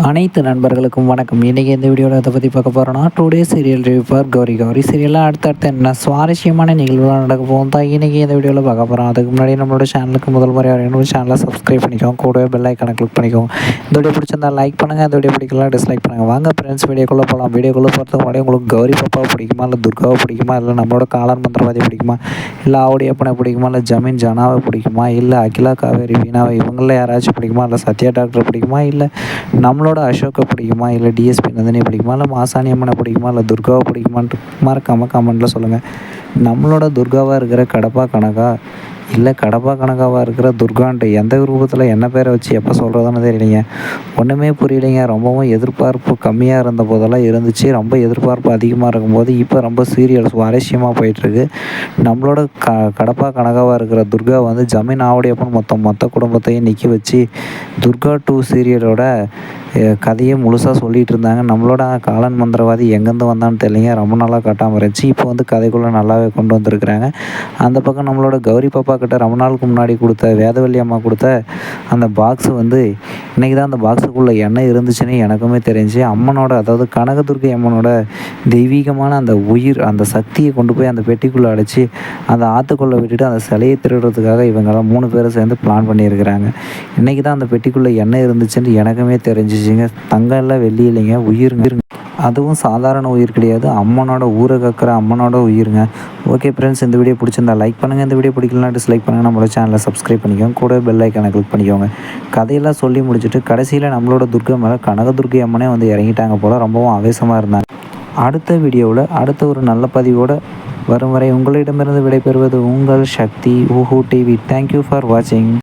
அனைத்து நண்பர்களுக்கும் வணக்கம். இன்றைக்கி இந்த வீடியோவில் அதை பற்றி பார்க்க போகிறோன்னா today serial review for Gauri Gauri சீரியலில் அடுத்தடுத்து என்ன சுவாரஸ்யமான நிகழ்வுகள் நடக்க போகும் தான் இன்றைக்கி இந்த வீடியோவில் பார்க்க போகிறோம் அதுக்கு முன்னாடி நம்மளோட சேனலுக்கு முதல் முறை என்னோட சேனலை சப்ஸ்கிரைப் பண்ணிக்கோங்க. கூடவே பெல் ஐக்கனை கிளிக் பண்ணிக்கோங்க. இந்த வீடியோ பிடிச்சிருந்தா லைக் பண்ணுங்கள் இந்த வீடியோ பிடிக்கலாம் டிஸ்லைக் பண்ணுங்கள் வாங்க ஃப்ரெண்ட்ஸ் வீடியோக்குள்ளே போகலாம். வீடியோக்குள்ளே போகிறதுக்கு முன்னாடி உங்களுக்கு கௌரி பாப்பாவை பிடிக்குமா? இல்லை துர்காவை பிடிக்குமா? இல்லை நம்மளோட காலன் மந்திரவாதி பிடிக்குமா? இல்லை ஆவுடையப்பனை பிடிக்குமா? இல்லை ஜமீன் ஜனாவை பிடிக்குமா? இல்லை அகிலா காவேரி வீணாவை இவங்களில் யாராச்சும் பிடிக்குமா? இல்லை சத்யா டாக்டர் பிடிக்குமா? இல்லை நம்ம நம்மளோட அசோக்கை பிடிக்குமா? இல்லை டிஎஸ்பி நந்தினியை பிடிக்குமா? இல்லை மாசாணி அம்மனை பிடிக்குமா? இல்லை துர்காவை பிடிக்குமான்ட்டு மறக்காமல் கமெண்ட்டில் சொல்லுங்கள் நம்மளோட துர்காவாக இருக்கிற கடப்பா கனகா இல்லை கடப்பா கணக்காவாக இருக்கிற துர்கான்ட்டு எந்த ரூபத்தில் என்ன பேரை வச்சு எப்போ சொல்கிறதுன்னு தெரியலைங்க. ஒன்றுமே புரியலைங்க. ரொம்பவும் எதிர்பார்ப்பு கம்மியாக இருந்த போதெல்லாம் இருந்துச்சு. ரொம்ப எதிர்பார்ப்பு அதிகமாக இருக்கும்போது இப்போ ரொம்ப சீரியல் சுவாரஸ்யமாக போயிட்டுருக்கு. நம்மளோட க கடப்பா கனகாவாக இருக்கிற துர்கா வந்து ஜமீன் ஆவடியப்பன் மொத்தம் மொத்த குடும்பத்தையும் நிற்க வச்சு துர்கா டூ சீரியலோட கதையை முழுசாக சொல்லிகிட்டு இருந்தாங்க. நம்மளோட காலன் மந்திரவாதி எங்கேருந்து வந்தான்னு தெரியலைங்க. ரொம்ப நாளாக காட்டாமல் இருந்துச்சு. இப்போ வந்து கதைக்குள்ளே நல்லாவே கொண்டு வந்திருக்கிறாங்க. அந்த பக்கம் நம்மளோட கௌரி பாப்பா கிட்ட ரொம்ப நாளுக்கு முன்னாடி கொடுத்த வேதவல்லி அம்மா கொடுத்த அந்த பாக்ஸ் வந்து இன்றைக்கி தான் அந்த பாக்ஸுக்குள்ளே என்ன இருந்துச்சுன்னு எனக்குமே தெரிஞ்சு அம்மனோட அதாவது கனகதுர்கை அம்மனோட தெய்வீகமான அந்த உயிர் அந்த சக்தியை கொண்டு போய் அந்த பெட்டிக்குள்ளே அடைச்சி அந்த ஆற்றுக்குள்ளே விட்டுட்டு அந்த சிலையை திருடுறதுக்காக இவங்கெல்லாம் மூணு பேரும் சேர்ந்து பிளான் பண்ணியிருக்கிறாங்க. இன்றைக்கி தான் அந்த பெட்டிக்குள்ளே என்ன இருந்துச்சுன்னு எனக்குமே தெரிஞ்சிச்சுங்க. தங்கம் இல்லை வெள்ளி இல்லைங்க உயிர் அதுவும் சாதாரண உயிர் கிடையாது. அம்மனோட ஊரை கக்கிற அம்மனோட உயிருங்க. ஓகே ஃப்ரெண்ட்ஸ் இந்த வீடியோ பிடிச்சிருந்தா லைக் பண்ணுங்கள் இந்த வீடியோ பிடிக்கலனா டிஸ்லைக் பண்ணுங்கள் நம்மளோட சேனலை சப்ஸ்கிரைப் பண்ணிக்கோங்க. கூட பெல் ஐக்கானை கிளிக் பண்ணிக்கோங்க. கதையெல்லாம் சொல்லி முடிச்சுட்டு கடைசியில் நம்மளோட துர்கை மேலே கனகதுர்கை அம்மனே வந்து இறங்கிட்டாங்க போல். ரொம்பவும் ஆவேசமாக இருந்தாங்க. அடுத்த வீடியோவில் அடுத்த ஒரு நல்ல பதிவோடு வரும் வரை உங்களிடமிருந்து விடைபெறுவது உங்கள் சக்தி ஊஹூ டிவி தேங்க்யூ ஃபார் வாட்சிங்